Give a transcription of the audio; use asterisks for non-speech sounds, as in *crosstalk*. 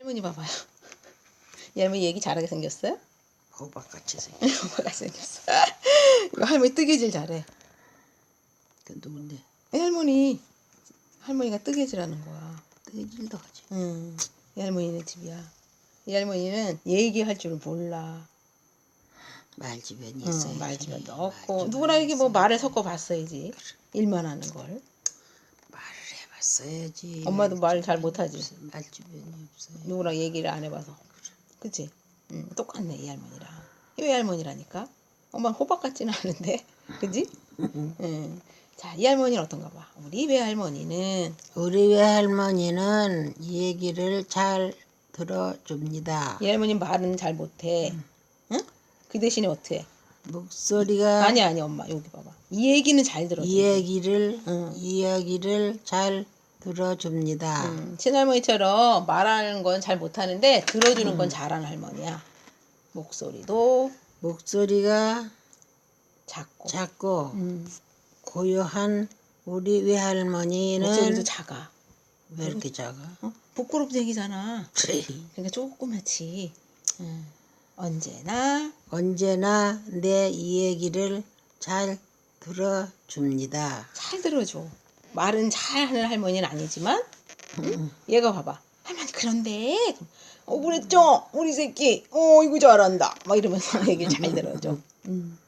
할머니 봐봐요. *laughs* 이 할머니 얘기 잘하게 생겼어요? 호박같이 생긴 엄마가 생겼어. *laughs* *laughs* 이거 할머니 뜨개질 잘해. 그 누군데 이 할머니 할머니가 뜨개질하는 거야. 뜨질도 하지 응. 이 할머니네 집이야. 이 할머니는 얘기할 줄을 몰라. 말주변이 응, 있어요 말주변도 없고 누구나 이게 뭐 말을 섞어 봤어야지. 일만 하는 걸. 해봤어야지 엄마도 말 잘 못하지. 말주변이 없어요 누구랑 얘기를 안 해봐서. 그치? 응, 똑같네, 이 할머니랑. 이 외할머니라니까? 엄마 호박 같지는 않은데. *laughs* 그지? *laughs* 응. 자, 이 할머니는 어떤가 봐. 우리 외할머니는, 우리 외할머니는 얘기를 잘 들어줍니다 이 할머니 말은 잘 못해. 응? 그 대신에 어떻게 해? 목소리가 아니, 아니, 엄마. 여기 봐봐. 이 얘기는 잘 들어줘. 이 얘기를 응. 이야기를 잘 들어줍니다 음, 친할머니처럼 말하는 건 잘 못하는데 들어주는 건 잘하는 할머니야. 목소리도 목소리가 작고. 작고 음, 고요한 우리 외할머니는 목소리도 작아. 왜 이렇게 작아? 어? 부끄럽다 얘기잖아. 그러니까 조그맣지. 음. 언제나 언제나 내이 얘기를 잘 들어줍니다. 잘 들어줘. 말은 잘하는 할머니는 아니지만 얘가 봐봐. 할머니 그런데 어 그랬죠 우리 새끼 어 이거 잘한다 막 이러면서 *laughs* 얘기를 잘 들어줘. 음.